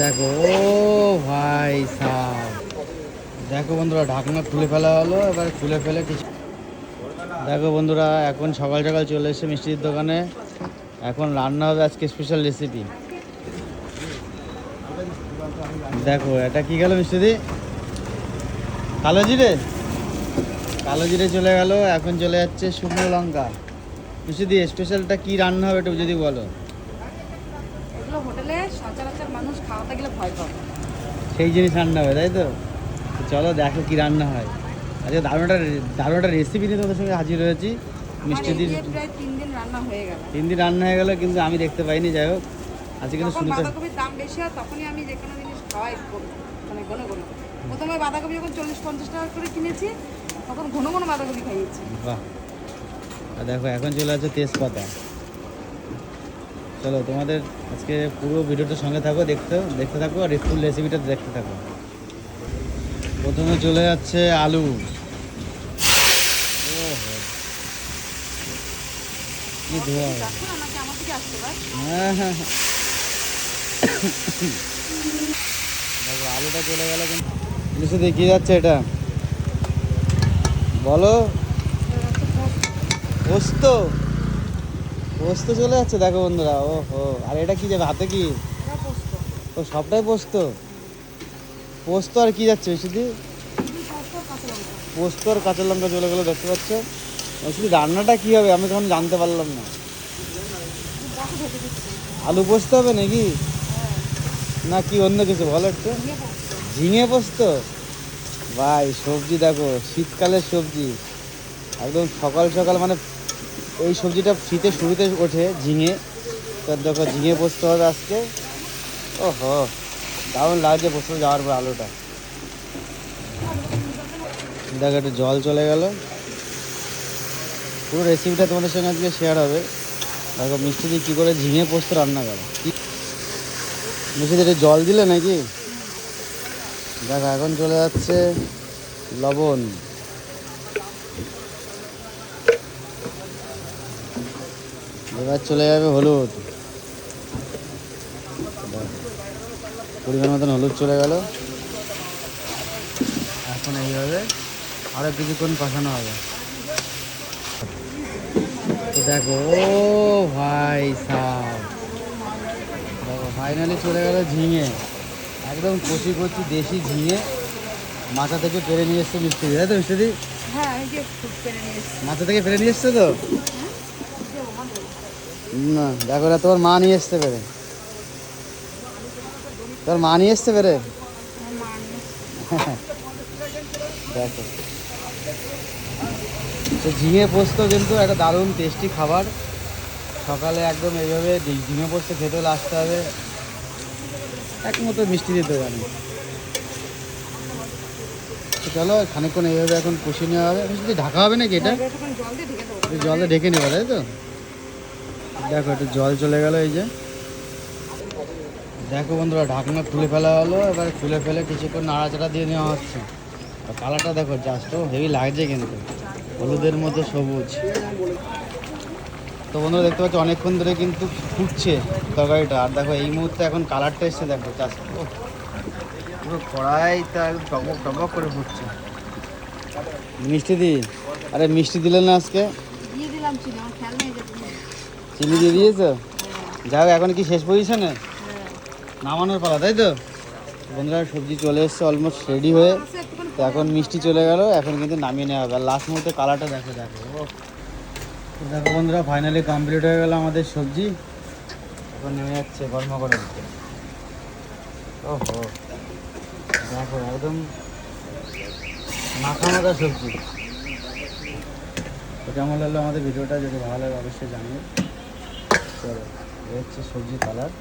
দেখো, ও ভাই সাহ দেখো বন্ধুরা, ঢাকনা খুলে ফেলা হলো, এবার খুলে ফেলে কিছু দেখো বন্ধুরা, এখন সকাল সকাল চলে এসেছে মিষ্টির দোকানে। এখন রান্না হবে আজকে স্পেশাল রেসিপি দেখো, এটা কি গেল মিষ্টিদি কালো জিরে? কালো জিরে চলে গেল, এখন চলে যাচ্ছে শুকনো লঙ্কা। মিষ্টিদি স্পেশালটা কি রান্না হবে একটু যদি বলো। মানুষ খাওয়াতে গেলে ভয় পাবে। সেই জিনিস রান্না হবে তাই তো? চলো দেখো কি রান্না হয়। আজকে দারুণ একটা দারুণ একটা রেসিপি নিয়ে তোমাদের সঙ্গে হাজির হয়েছি। মিষ্টি দিন দিয়ে প্রায় তিন দিন রান্না হয়ে গেল। তিন দিন রান্না হয়ে গেল কিন্তু আমি দেখতে পাইনি যাই হোক। আজকে কিন্তু শুনতে বাঁধাকপির দাম বেশি হয় তখনই আমি যে কোনো জিনিস খাওয়াই মানে ঘন ঘন প্রথমে বাঁধাকপি যখন চল্লিশ পঞ্চাশ টাকা করে কিনেছি তখন ঘন ঘন বাঁধাকপি খাইয়েছি। বাহ। আর দেখো এখন চলে আসছে তেজপাতা। চলো, তোমাদের আজকে পুরো ভিডিওটার সঙ্গে থাকো, দেখতে দেখতে থাকো, আর ফুল রেসিপিটা দেখতে থাকো। প্রথমে চলে যাচ্ছে আলু। কি ধোয়া। হ্যাঁ হ্যাঁ। দেখো, আলুটা চলে গেল কিন্তু। দেখিয়ে যাচ্ছে এটা? বলো। পোস্ত। পোস্ত চলে যাচ্ছে দেখো বন্ধুরা ও হো আর এটা কি যাবে হাতে কি? ও সবটাই পোস্ত? পোস্ত আর কি যাচ্ছে শুধু? পোস্ত আর কাঁচা লঙ্কা। চলে গেলো দেখতে পাচ্ছ? শুধু রান্নাটা কি হবে আমি তখন জানতে পারলাম না। আলু পোস্ত হবে নাকি? না কি অন্য কিছু বলো একটু। ঝিঙে পোস্ত? ভাই সবজি দেখো শীতকালের সবজি। একদম সকাল সকাল মানে এই সবজিটা শীতের শুরুতে ওঠে ঝিঙে। তো দেখো, ঝিঙে পোস্ত হবে আজকে। ও হো দারুণ লাগছে পোস্ত যাওয়ার পর আলুটা। দেখো, একটু জল চলে গেল। পুরো রেসিপিটা তোমাদের সঙ্গে আজকে শেয়ার হবে। দেখো, মিষ্টি দিয়ে কী করে ঝিঙে পোস্ত রান্না করে। মিষ্টি দিয়ে জল দিলে নাকি? দেখো, এখন চলে যাচ্ছে লবণ। এবার চলে যাবে হলুদ। পরিমাণ মতন হলুদ চলে গেল। এখন এইভাবে আরও কিছুক্ষণ কষানো হবে। দেখো ও ভাই সাহ দেখো ফাইনালি চলে গেল ঝিঙে। একদম কচি কচি দেশি ঝিঙে। মাথা থেকে পেরে নিয়ে এসছে মিস্ত্রি তাই তো মিস্ত্রি হ্যাঁ পেরে মাথা থেকে ফেলে নিয়ে এসছে তো? না দেখো না তোমার মা নিয়ে এসতে পেরে। তোর মা নিয়ে এসতে পেরে? দেখো। তো ঝিঙে পোস্ত কিন্তু একটা দারুণ টেস্টি খাবার। সকালে একদম এইভাবে ঝিঙে পোস্ত খেতে হলে আসতে হবে। একমতো মিষ্টি দিতে পারি চলো খানিকক্ষণ এইভাবে এখন কষিয়ে নেওয়া হবে। মিষ্টি ঢাকা হবে নাকি এটা? দিয়ে জলে ঢেকে নেব তাই তো? দেখো, একটু জল চলে গেল এই যে। দেখো বন্ধুরা, ঢাকনা খুলে ফেলা হলো, এবার খুলে ফেলে কিছুক্ষণ নাড়াচাড়া দিয়ে নেওয়া হচ্ছে। কালারটা দেখো জাস্ট হেভি লাগছে কিন্তু। হলুদের মতো সবুজ। তো বন্ধুরা, দেখতে পাচ্ছি, অনেকক্ষণ ধরে কিন্তু ফুটছে তরকারিটা। আর দেখো, এই মুহূর্তে এখন কালারটা এসছে, দেখো জাস্ট পুরো কড়াইটা টবক টবক করে ফুটছে। মিষ্টি দি, আরে মিষ্টি দিলেন না আজকে? দিয়ে দিলাম চিনি দিয়ে দিয়েছ? যাও, এখন কি শেষ পজিশনে নামানোর পালা, তাই তো? বন্ধুরা, সবজি চলে এসছে অলমোস্ট রেডি হয়ে। তো এখন মিষ্টি চলে গেল, এখন কিন্তু নামিয়ে নেওয়া হবে। আর লাস্ট মুহূর্তে কালারটা দেখো দেখো। দেখো বন্ধুরা ফাইনালি কমপ্লিট হয়ে গেল আমাদের সবজি। এখন নেমে যাচ্ছে গরমা গরম ওহো, দেখো, একদম মাখা মাখা সবজি। তো কেমন লাগল আমাদের ভিডিওটা? যদি ভালো লাগে, অবশ্যই জানিও। চলো হচ্ছে সবজি কালার।